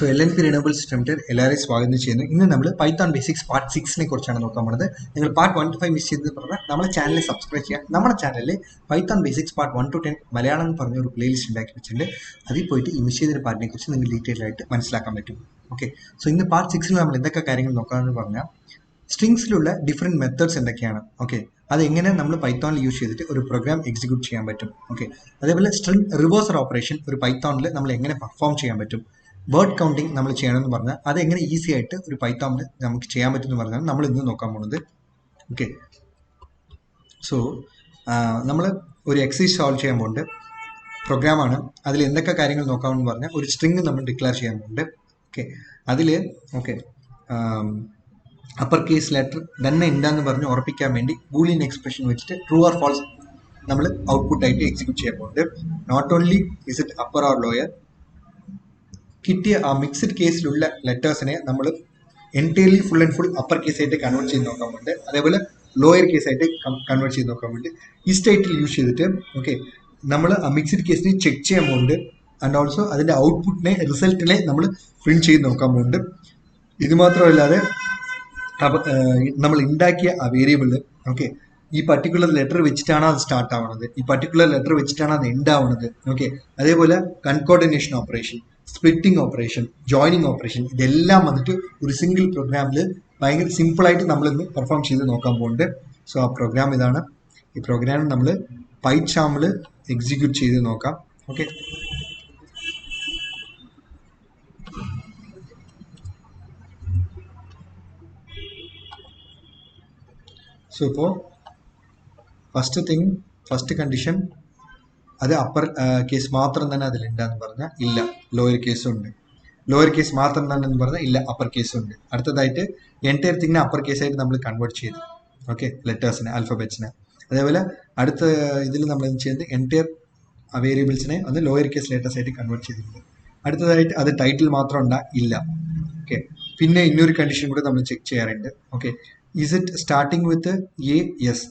So L N P renewable സിസ്റ്റമിൽ എല്ലാവരെയും സ്വാഗതം ചെയ്യുന്നു. ഇന്ന് നമ്മൾ പൈത്തോൺ ബേസിക്സ് പാർട്ട് സിക്സിനെ കുറിച്ചാണ് നോക്കാൻ പോകുന്നത് നിങ്ങൾ part one two five miss ചെയ്ത് പറഞ്ഞാൽ നമ്മുടെ ചാനലിൽ സബ്സ്ക്രൈബ് ചെയ്യുക നമ്മുടെ ചാനലിൽ Python basics part one two ten Malayalam എന്ന് പറഞ്ഞ ഒരു പ്ലേലിസ്റ്റ് ഉണ്ടാക്കി വെച്ചിട്ടുണ്ട്. അതിൽ പോയിട്ട് ഈ മിസ് ചെയ്തൊരു പാർട്ടിനെ കുറിച്ച് നിങ്ങൾ ഡീറ്റെയിൽ ആയിട്ട് മനസ്സിലാക്കാൻ പറ്റും. ഓക്കെ സോ ഇന്ന് പാർട്ട് സിക്സിൽ നമ്മൾ എന്തൊക്കെ കാര്യങ്ങൾ നോക്കാമെന്ന് പറഞ്ഞാൽ സ്ട്രിങ്സിലുള്ള ഡിഫറെന്റ് മെത്തേഡ്സ് എന്തൊക്കെയാണ്? ഓക്കെ അതെങ്ങനെ നമ്മൾ പൈത്തോണിൽ യൂസ് ചെയ്തിട്ട് ഒരു പ്രോഗ്രാം എക്സിക്യൂട്ട് ചെയ്യാൻ പറ്റും? ഓക്കെ അതേപോലെ സ്ട്രിങ് റിവേഴ്സർ ഓപ്പറേഷൻ ഒരു പൈത്തോണിൽ നമ്മൾ എങ്ങനെ പെർഫോം ചെയ്യാൻ പറ്റും? വേർഡ് കൗണ്ടിങ് നമ്മൾ ചെയ്യണമെന്ന് പറഞ്ഞാൽ അത് എങ്ങനെ ഈസി ആയിട്ട് ഒരു പൈത്താമിൽ നമുക്ക് ചെയ്യാൻ പറ്റുമെന്ന് പറഞ്ഞാൽ നമ്മൾ ഇന്ന് നോക്കാൻ പോകുന്നത് ഓക്കെ സോ നമ്മൾ ഒരു എക്സൈസ് സോൾവ് ചെയ്യാൻ പോകുന്നുണ്ട് പ്രോഗ്രാമാണ് അതിൽ എന്തൊക്കെ കാര്യങ്ങൾ നോക്കാമെന്ന് പറഞ്ഞാൽ ഒരു സ്ട്രിങ് നമ്മൾ ഡിക്ലെയർ ചെയ്യാൻ പോകുന്നുണ്ട് ഓക്കെ അതിൽ ഓക്കെ അപ്പർ കേസ് ലെറ്റർ തന്നെ എന്താന്ന് പറഞ്ഞ് ഉറപ്പിക്കാൻ വേണ്ടി ബൂളിയൻ എക്സ്പ്രഷൻ വെച്ചിട്ട് ട്രൂ ആർ ഫാൾസ് നമ്മൾ ഔട്ട്പുട്ടായിട്ട് എക്സിക്യൂട്ട് ചെയ്യാൻ പോകുന്നുണ്ട് not only is it upper or lower കിട്ടിയ ആ മിക്സ്ഡ് കേസിലുള്ള ലെറ്റേഴ്സിനെ നമ്മൾ entirely full and full upper case ആയിട്ട് കൺവേർട്ട് ചെയ്ത് നോക്കാൻ വേണ്ടി അതേപോലെ ലോയർ കേസ് ആയിട്ട് കൺവേർട്ട് ചെയ്ത് നോക്കാൻ വേണ്ടി ഈ സ്റ്റേറ്റിൽ യൂസ് ചെയ്തിട്ട് ഓക്കെ നമ്മൾ ആ മിക്സ്ഡ് കേസിനെ ചെക്ക് ചെയ്യാൻ പോകുന്നുണ്ട് ആൻഡ് ഓൾസോ അതിന്റെ ഔട്ട്പുട്ടിനെ റിസൾട്ടിനെ നമ്മൾ പ്രിന്റ് ചെയ്ത് നോക്കാൻ പോകുന്നുണ്ട് ഇത് മാത്രമല്ലാതെ നമ്മൾ ഉണ്ടാക്കിയ ആ വേരിയബിൾ ഓക്കെ ഈ പർട്ടിക്കുലർ ലെറ്റർ വെച്ചിട്ടാണ് അത് സ്റ്റാർട്ട് ആവുന്നത് ഈ പർട്ടിക്കുലർ ലെറ്റർ വെച്ചിട്ടാണ് അത് എൻഡ് ആവുന്നത് ഓക്കെ അതേപോലെ concatenation operation splitting operation joining operation ഇതെല്ലാം വന്നിട്ട് ഒരു സിംഗിൾ പ്രോഗ്രാമിൽ ഭയങ്കര സിമ്പിളായിട്ട് നമ്മളിന്ന് പെർഫോം ചെയ്ത് നോക്കാൻ പോകുന്നുണ്ട് സോ ആ പ്രോഗ്രാം ഇതാണ്. ഈ പ്രോഗ്രാം നമ്മൾ പൈച്ചാമിൽ എക്സിക്യൂട്ട് ചെയ്ത് നോക്കാം. ഓക്കെ സോ ഇപ്പോൾ ഫസ്റ്റ് തിങ് ഫസ്റ്റ് കണ്ടീഷൻ അത് അപ്പർ കേസ് മാത്രം തന്നെ അതിലുണ്ടെന്ന് പറഞ്ഞാൽ ഇല്ല. ലോയർ കേസും ഉണ്ട്. ലോയർ കേസ് മാത്രം തന്നെ എന്ന് പറഞ്ഞാൽ ഇല്ല. അപ്പർ കേസും ഉണ്ട്. അടുത്തതായിട്ട് എന്റയർ തിങ്ങിനെ അപ്പർ കേസായിട്ട് നമ്മൾ കൺവേർട്ട് ചെയ്തു. ഓക്കെ ലെറ്റേഴ്സിനെ ആൽഫബറ്റ്സിനെ അതേപോലെ അടുത്ത ഇതിൽ നമ്മൾ എന്ത് ചെയ്യുന്നത്? എന്റയർ വേരിയബിൾസിനെ ഒന്ന് ലോയർ കേസ് ലേറ്റേഴ്സ് ആയിട്ട് കൺവേർട്ട് ചെയ്തിട്ടുണ്ട്. അടുത്തതായിട്ട് അത് ടൈറ്റിൽ മാത്രം ഉണ്ടാ ഇല്ല. ഓക്കെ പിന്നെ ഇന്നൊരു കണ്ടീഷൻ കൂടെ നമ്മൾ ചെക്ക് ചെയ്യാറുണ്ട്. Okay is it starting with A S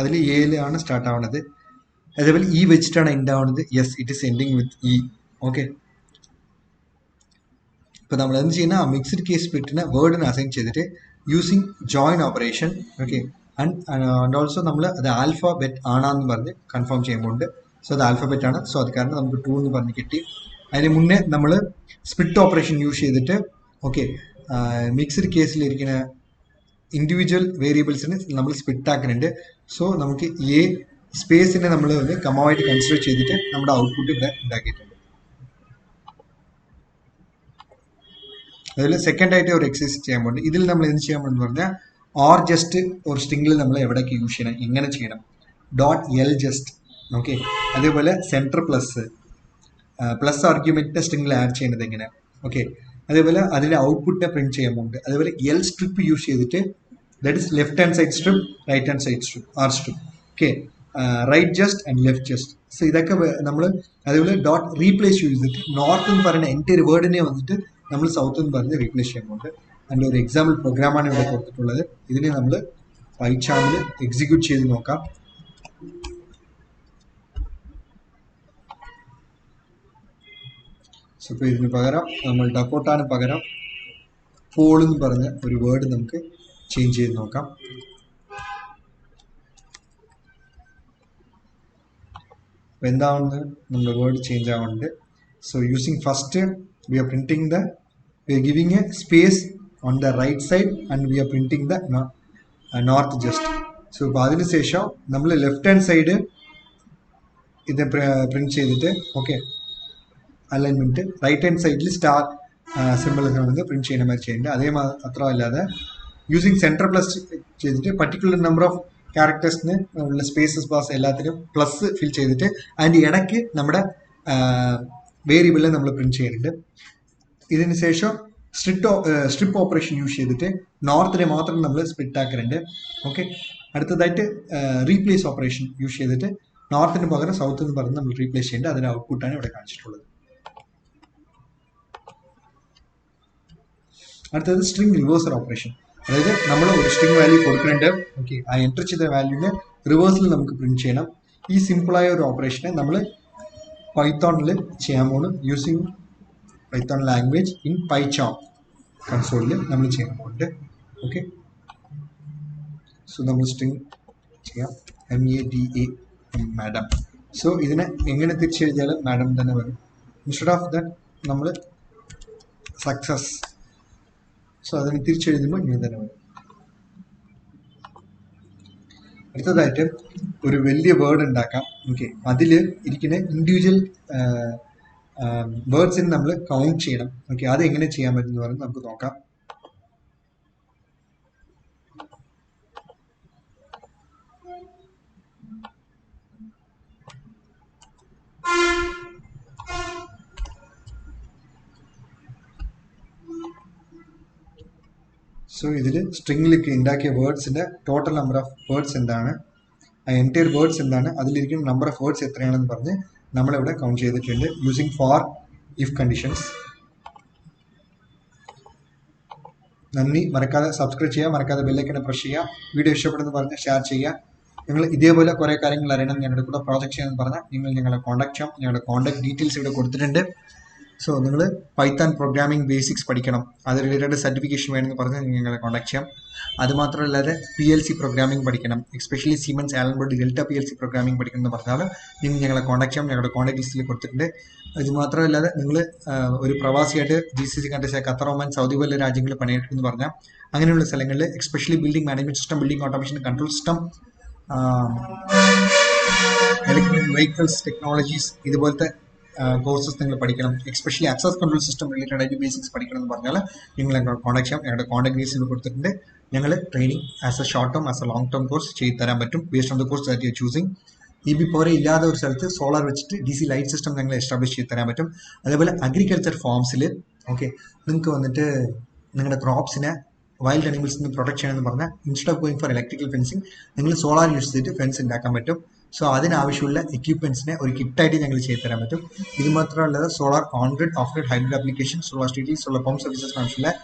അതിൽ എയിലാണ് സ്റ്റാർട്ട് ആവുന്നത് അതേപോലെ ഇ വെച്ചിട്ടാണ് എൻഡ് ആവുന്നത്. Yes it is ending with E okay ഇപ്പൊ നമ്മൾ എന്ത് ചെയ്യുന്ന? മിക്സ്ഡ് കേസ് സ്പ്ലിറ്റിനെ വേർഡിന് അസൈൻ ചെയ്തിട്ട് using join operation okay and also നമ്മൾ അത് ആൽഫബെറ്റ് ആണെന്ന് പറഞ്ഞ് കൺഫേം ചെയ്യുമ്പോണ്ട്. സോ അത് ആൽഫബെറ്റ് ആണ്. സോ അത് കാരണം നമുക്ക് ടു എന്ന് പറഞ്ഞ് കിട്ടി. അതിന് മുന്നേ നമ്മൾ സ്പിറ്റ് ഓപ്പറേഷൻ യൂസ് ചെയ്തിട്ട് ഓക്കെ മിക്സ്ഡ് കേസിലിരിക്കുന്ന ഇൻഡിവിജ്വൽ വേരിയബിൾസിന് നമ്മൾ സ്പ്ലിറ്റ് ആക്കുന്നുണ്ട് സോ നമുക്ക് എ സ്പേസിനെ നമ്മൾ വന്ന് കമായിട്ട് കൺസിഡർ ചെയ്തിട്ട് നമ്മുടെ ഔട്ട്പുട്ട് ഇവിടെ ഉണ്ടാക്കിയിട്ടുണ്ട്. അതിൽ സെക്കൻഡ് ആയിട്ട് ഒരു എക്സസൈസ് ചെയ്യാൻ പോകുന്നത് ഇതിൽ നമ്മൾ എന്ത് ചെയ്യാൻ പോകുന്നത് പറഞ്ഞാൽ ഓർ ജസ്റ്റ് ഒരു സ്ട്രിങ്ങിൽ നമ്മൾ എവിടേക്ക് യൂസ് ചെയ്യണം എങ്ങനെ ചെയ്യണം. ഡോട്ട് എൽ ജസ്റ്റ് ഓക്കെ അതേപോലെ സെന്റർ പ്ലസ് പ്ലസ് ആർഗ്യുമെന്റിന്റെ സ്ട്രിങ്ങിൽ ആഡ് ചെയ്യുന്നത് എങ്ങനെ ഓക്കെ അതേപോലെ അതിന്റെ ഔട്ട്പുട്ടിനെ പ്രിന്റ് ചെയ്യാൻ പോകുന്നുണ്ട് അതേപോലെ എൽ സ്ട്രിപ്പ് യൂസ് ചെയ്തിട്ട് that is left hand side strip right hand side strip R strip okay right just and left just so ഇതൊക്കെ നമ്മൾ അതേപോലെ ഡോട്ട് റീപ്ലേസ് ചെയ്തിട്ട് നോർത്ത് എന്ന് പറയുന്ന എന്റെ ഒരു വേർഡിനെ വന്നിട്ട് നമ്മൾ സൗത്ത് എന്ന് പറഞ്ഞ് റീപ്ലേസ് ചെയ്യാൻ പോകുന്നുണ്ട് അതിന്റെ ഒരു എക്സാമ്പിൾ പ്രോഗ്രാമാണ് ഇവിടെ കൊടുത്തിട്ടുള്ളത്. ഇതിനെ നമ്മൾ പൈച്ചാമിൽ എക്സിക്യൂട്ട് ചെയ്ത് നോക്കാം. സോ ഇപ്പോൾ ഇതിന് പകരം നമ്മൾ ഡക്കോട്ടാന് പകരം പോൾ എന്ന് പറഞ്ഞ ഒരു വേർഡ് നമുക്ക് ചേഞ്ച് ചെയ്ത് നോക്കാം. അപ്പോൾ എന്താവുന്നത് നമ്മുടെ വേർഡ് ചേഞ്ച് ആവുന്നുണ്ട്. So using first we are printing the we are giving a space on the right side and we are printing the north just so ഇപ്പോൾ അതിനുശേഷം നമ്മൾ ലെഫ്റ്റ് ഹാൻഡ് സൈഡ് ഇത് പ്രിന്റ് ചെയ്തിട്ട് ഓക്കെ അലൈൻമെന്റ് റൈറ്റ് ഹാൻഡ് സൈഡിൽ star സിമ്പിളൊക്കെ ഒക്കെ print ചെയ്യുന്ന മാതിരി ചെയ്യേണ്ടത് അതേ മാത്രമല്ലാതെ യൂസിങ് സെന്റർ പ്ലസ് ചെയ്തിട്ട് പർട്ടിക്കുലർ നമ്പർ ഓഫ് ക്യാരക്ടേഴ്സിന് ഉള്ള സ്പേസസ് ബാസ് എല്ലാത്തിനും പ്ലസ് ഫിൽ ചെയ്തിട്ട് അതിന്റെ ഇടയ്ക്ക് നമ്മുടെ വേരിയബിളിൽ നമ്മൾ പ്രിന്റ് ചെയ്യുന്നുണ്ട്. ഇതിന് ശേഷം സ്ട്രിറ്റ് സ്ട്രിപ്പ് ഓപ്പറേഷൻ യൂസ് ചെയ്തിട്ട് നോർത്തിനെ മാത്രം നമ്മൾ സ്പ്ലിറ്റ് ആക്കുന്നുണ്ട് ഓക്കെ അടുത്തതായിട്ട് റീപ്ലേസ് ഓപ്പറേഷൻ യൂസ് ചെയ്തിട്ട് നോർത്തിന് പകരം സൗത്ത് എന്ന് പറഞ്ഞ് നമ്മൾ റീപ്ലേസ് ചെയ്യേണ്ടത് അതിന്റെ ഔട്ട്പുട്ടാണ് ഇവിടെ കാണിച്ചിട്ടുള്ളത്. അടുത്തത് സ്ട്രിംഗ് റിവേഴ്സൽ ഓപ്പറേഷൻ അതായത് നമ്മൾ ഒരു സ്ട്രിംഗ് വാല്യൂ കൊടുക്കുന്നുണ്ട്. ഓക്കെ ആ എന്റർ ചെയ്ത വാല്യൂവിനെ റിവേഴ്സിൽ നമുക്ക് പ്രിന്റ് ചെയ്യണം. ഈ സിമ്പിളായ ഒരു ഓപ്പറേഷനെ നമ്മൾ പൈത്തോണിൽ ചെയ്യാൻ പോണ്. Using Python language in PyCharm കൺസോളിൽ നമ്മൾ ചെയ്യാൻ പോകുന്നുണ്ട് ഓക്കെ സോ നമ്മൾ സ്ട്രിങ് ചെയ്യാം. M A D A madam so ഇതിനെ എങ്ങനെ തിരിച്ചെഴുതിയാലും മാഡം തന്നെ വരും. ഇൻസ്റ്റെഡ് ഓഫ് ദാറ്റ് നമ്മൾ സക്സസ് സോ അതിനെ തിരിച്ചെഴുതുമ്പോൾ ഇങ്ങനെ തന്നെ വരും. അടുത്തതായിട്ട് ഒരു വലിയ വേർഡ് ഉണ്ടാക്കാം. ഓക്കെ അതിൽ ഇരിക്കുന്ന ഇൻഡിവിജ്വൽ വേർഡ്സിന് നമ്മൾ കൗണ്ട് ചെയ്യണം. ഓക്കെ അത് എങ്ങനെ ചെയ്യാൻ പറ്റുമെന്ന് പറഞ്ഞ് നമുക്ക് നോക്കാം. സോ ഇതിൽ സ്ട്രിങ്ങിലേക്ക് ഉണ്ടാക്കിയ വേർഡ്സിന്റെ ടോട്ടൽ നമ്പർ ഓഫ് വേർഡ്സ് എന്താണ്? ആ എന്റയർ വേർഡ്സ് എന്താണ്? അതിലിരിക്കുന്ന നമ്പർ ഓഫ് വേർഡ്സ് എത്രയാണെന്ന് പറഞ്ഞ് നമ്മളിവിടെ കൗണ്ട് ചെയ്തിട്ടുണ്ട്. യൂസിങ് ഫോർ ഇഫ് കണ്ടീഷൻസ് നന്ദി. മറക്കാതെ സബ്സ്ക്രൈബ് ചെയ്യുക. മറക്കാതെ ബെല്ലൈക്കനെ പ്രസ് ചെയ്യുക. വീഡിയോ ഇഷ്ടപ്പെടുന്നു പറഞ്ഞ് ഷെയർ ചെയ്യുക. നിങ്ങൾ ഇതേപോലെ കുറേ കാര്യങ്ങൾ അറിയണം ഞങ്ങളുടെ കൂടെ പ്രോജക്റ്റ് ചെയ്യാമെന്ന് പറഞ്ഞാൽ നിങ്ങൾ ഞങ്ങളെ കോൺടാക്ട് ചെയ്യാം ഞങ്ങളുടെ കോൺടാക്ട് ഡീറ്റെയിൽസ് ഇവിടെ കൊടുത്തിട്ടുണ്ട്. സോ നിങ്ങൾ പൈത്താൻ പ്രോഗ്രാമിംഗ് ബേസിക്സ് പഠിക്കണം. അത് റിലേറ്റഡ് സർട്ടിഫിക്കേഷൻ വേണമെന്ന് പറഞ്ഞാൽ ഞങ്ങളെ കോൺടാക്ട് ചെയ്യാം. അതുമാത്രമല്ലാതെ പി എൽ സി പ്രോഗ്രാമിംഗ് പഠിക്കണം. Especially Siemens Allen Bradley Delta P L C programming പഠിക്കണം എന്ന് പറഞ്ഞാൽ നിങ്ങൾ ഞങ്ങളെ കോൺടാക്ട് ചെയ്യാം. ഞങ്ങളുടെ കോൺടാക്ട് ലിസ്റ്റിൽ കൊടുത്തിട്ടുണ്ട്. ഇത് മാത്രമല്ലാതെ നിങ്ങൾ ഒരു പ്രവാസിയായിട്ട് G C C countries Qatar Oman Saudi പോലെ രാജ്യങ്ങളിൽ പണിയെടുക്കുന്നു പറഞ്ഞാൽ അങ്ങനെയുള്ള സ്ഥലങ്ങളിൽ especially building management system building automation control system electric vehicles technologies ഇതുപോലത്തെ കോഴ്സസ് നിങ്ങൾ പഠിക്കണം. Especially access control system related ആയിട്ട് ബേസിക്സ് പഠിക്കണം എന്ന് പറഞ്ഞാൽ നിങ്ങൾ ഞങ്ങൾ കോൺടാക്ട് ചെയ്യാം ഞങ്ങളുടെ കോൺടാക്ട് ഡീറ്റെയിൽസ് കൊടുത്തിട്ടുണ്ട്. ഞങ്ങൾ training as a short term as a long term course ചെയ്ത് തരാൻ പറ്റും. Based on the course that you choosing E B power ഇല്ലാത്ത ഒരു സ്ഥലത്ത് സോളാർ വെച്ചിട്ട് ഡി സി ലൈറ്റ് സിസ്റ്റം ഞങ്ങൾ എസ്റ്റാബ്ലിഷ് ചെയ്ത് തരാൻ പറ്റും. അതേപോലെ അഗ്രികൾച്ചർ ഫാംസിൽ ഓക്കെ നിങ്ങൾക്ക് വന്നിട്ട് നിങ്ങളുടെ ക്രോപ്സിനെ വൈൽഡ് അനിമൽസിൽ നിന്ന് പ്രൊട്ടക്ട് ചെയ്യണമെന്ന് പറഞ്ഞാൽ instead of going for electrical fencing നിങ്ങൾ സോളാർ യൂസ് ചെയ്തിട്ട് ഫെൻസ് ഉണ്ടാക്കാൻ പറ്റും. സോ അതിനാവശ്യമുള്ള എക്യുപ്മെന്റ്സിനെ ഒരു കിറ്റായിട്ട് ഞങ്ങൾ ചെയ്തു തരാൻ പറ്റും. ഇത് മാത്രമല്ലാതെ solar on grid off grid hybrid application solar സ്റ്റേറ്റിൽ സോളാർ പമ്പ് സർവീസസ് ആവശ്യമുള്ള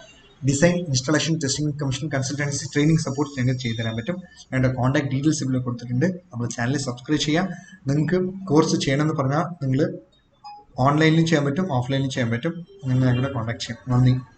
design installation testing commission consultancy training support ഞങ്ങൾ ചെയ്തു തരാൻ പറ്റും. ഞങ്ങളുടെ കോൺടാക്ട് ഡീറ്റെയിൽസ് ഇവിടെ കൊടുത്തിട്ടുണ്ട്. നമ്മൾ ചാനൽ സബ്സ്ക്രൈബ് ചെയ്യാം. നിങ്ങൾക്ക് കോഴ്സ് ചെയ്യണമെന്ന് പറഞ്ഞാൽ നിങ്ങൾ ഓൺലൈനിലും ചെയ്യാൻ പറ്റും ഓഫ്ലൈനിലും ചെയ്യാൻ പറ്റും. നിങ്ങൾ ഞങ്ങളെ കോൺടാക്ട് ചെയ്യാം. നന്ദി.